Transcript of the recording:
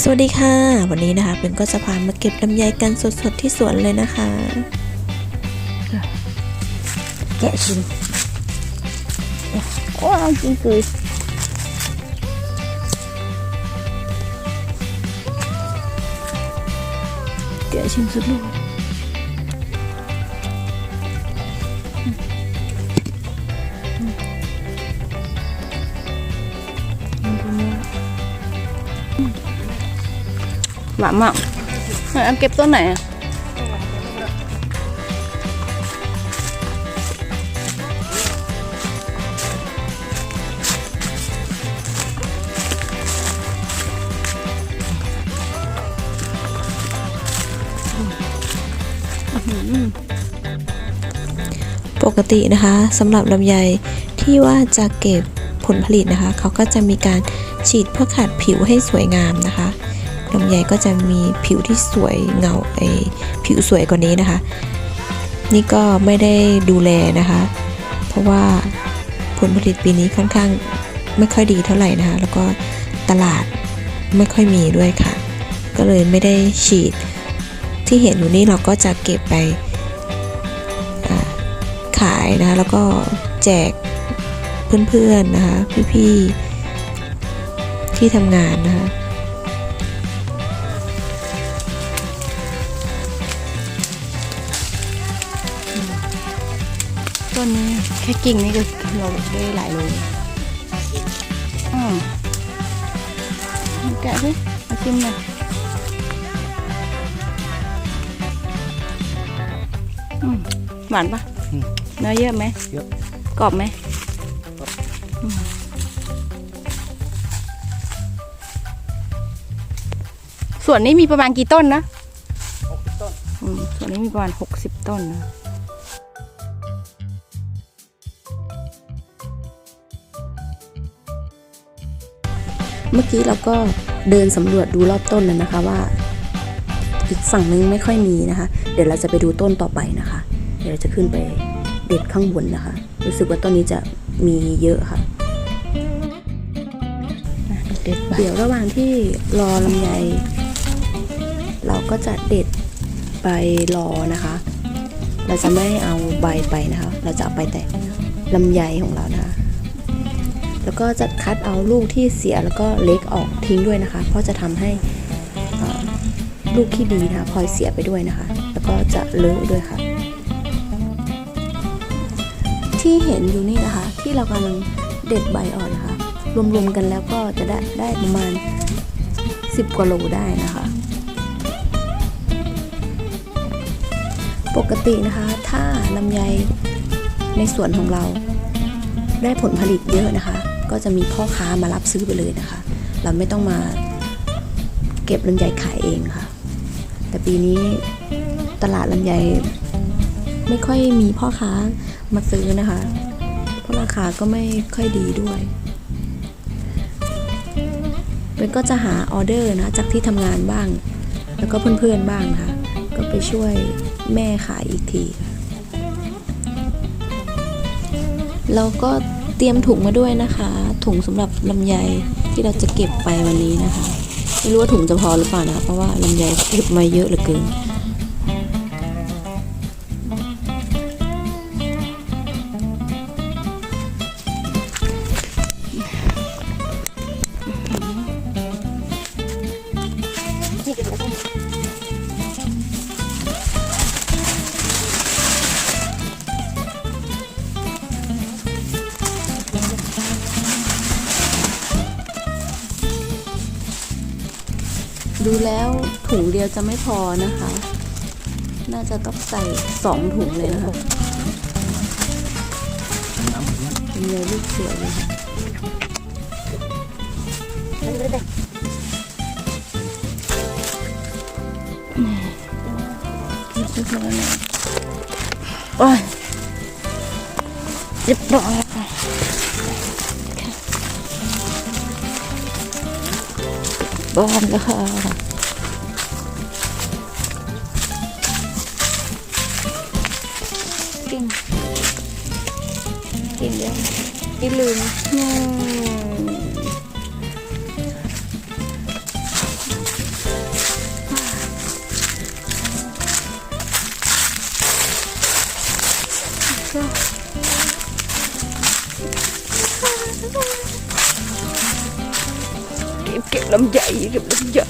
สวัสดีค่ะ วันนี้นะคะเป็นก็จะพามาเก็บลำไยกันสดๆที่สวนเลยนะคะ แกะชิมโอ้ยจริงคือแกะชิมสุดลูก หวานมากไหนเอาเก็บต้นไหนอะปกตินะคะสำหรับลำไยที่ว่าจะเก็บผลผลิตนะคะ เขาก็จะมีการฉีดเพื่อขัดผิวให้สวยงามนะคะ ลำไยก็จะมีผิวที่สวยเงาไอผิวสวยกว่านี้นะคะ นี่ก็ไม่ได้ดูแลนะคะ เพราะว่าผลผลิตปีนี้ค่อนข้างไม่ค่อยดีเท่าไหร่นะคะ แล้วก็ตลาดไม่ค่อยมีด้วยค่ะ ก็เลยไม่ได้ฉีด ที่เห็นอยู่นี่เราก็จะเก็บไปขายนะคะ แล้วก็แจกเพื่อนๆนะคะ พี่ๆที่ทำงานนะคะ ต้นนี้แค่กิ่งนี่ก็เราได้หลายโลอืมแกะสิมาชิมหน่อยอืมหวานปะอืมเนื้อเยอะไหมเยอะกรอบไหมกรอบอืมส่วนนี้มีประมาณกี่ต้นนะหกสิบต้นอืมส่วนนี้มีประมาณหกสิบต้นนะ เมื่อกี้เราก็เดินสำรวจดูรอบต้นแล้วนะคะว่า อีกฝั่งนึงไม่ค่อยมีนะคะ เดี๋ยวเราจะไปดูต้นต่อไปนะคะ เดี๋ยวเราจะขึ้นไปเด็ดข้างบนนะคะ รู้สึกว่าต้นนี้จะมีเยอะค่ะเด็ดไปเดี๋ยวระหว่างที่รอลำไยเราก็จะเด็ดใบรอนะคะ เราจะไม่เอาใบไปนะคะ เราจะเอาไปแต่ลำไยของเรานะคะ แล้วก็จะคัดเอาลูกที่เสียแล้วก็เล็กออกทิ้งด้วยนะคะ เพราะจะทำให้ลูกที่ดีนะคะพลอยเสียไปด้วยนะคะ แล้วก็จะเลอะด้วยค่ะ ที่เห็นอยู่นี่นะคะ ที่เรากำลังเด็ดใบอ่อนนะคะ รวมๆกันแล้วก็จะได้ได้ประมาณ 10กว่าโลได้นะคะ ปกตินะคะ ถ้าลำไยในสวนของเราได้ผลผลิตเยอะนะคะ ก็จะมีพ่อค้ามารับซื้อไปเลยนะคะ เราไม่ต้องมาเก็บลำไยขายเองค่ะ แต่ปีนี้ตลาดลำไยไม่ค่อยมีพ่อค้ามาซื้อนะคะ เพราะราคาก็ไม่ค่อยดีด้วยเป็นก็จะหาออเดอร์นะจากที่ทำงานบ้าง แล้วก็เพื่อนๆบ้างนะคะก็ไปช่วยแม่ขายอีกทีเราก็ เตรียมถุงมาด้วยนะคะ ถุงสำหรับลำไยที่เราจะเก็บไปวันนี้นะคะ ไม่รู้ว่าถุงจะพอหรือเปล่านะคะเพราะว่าลำไยเก็บมาเยอะเหลือเกิน ดูแล้วถุงเดียวจะไม่พอนะคะ น่าจะต้องใส่สองถุงเลยนะคะน้ำมันเป็นเลยลูกสวยเลยค่ะโอ้ยเรียบร้อย บ้านแล้วค่ะกินกินแล้วกินลืมก็ บเก็บลำใหญ่เก็บลำใหญ่